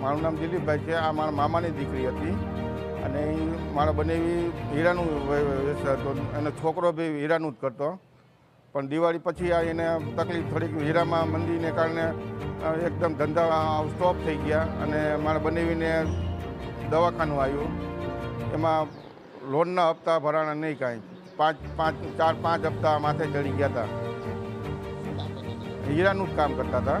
મારું નામ દિલીપભાઈ છે. આ મારા મામાની દીકરી હતી. અને મારા બંને હીરાનું વ્ય- વ્યવસાય હતો. એનો છોકરો બી હીરાનું જ કરતો. પણ દિવાળી પછી આ એને તકલીફ થોડીક હીરામાં મંદીને કારણે એકદમ ધંધા સ્ટોપ થઈ ગયા. અને મારા બનેવીને દવાખાનું આવ્યું એમાં લોનના હપ્તા ભરાણા નહીં કાંઈ. પાંચ પાંચ, ચાર, પાંચ હપ્તા માથે ચડી ગયા હતા હીરાનું જ કામ કરતા હતા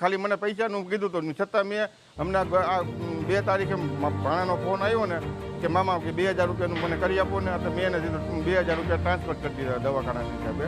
ખાલી મને પૈસાનું કીધું હતું છતાં મેં હમણાં આ બે તારીખે ભાણાનો ફોન આવ્યો ને કે મામા કે બે હજાર રૂપિયાનું મને કરી આપો ને, તો મેં એને બે હજાર રૂપિયા ટ્રાન્સફર કરી દીધા દવાખાનાની હિસાબે.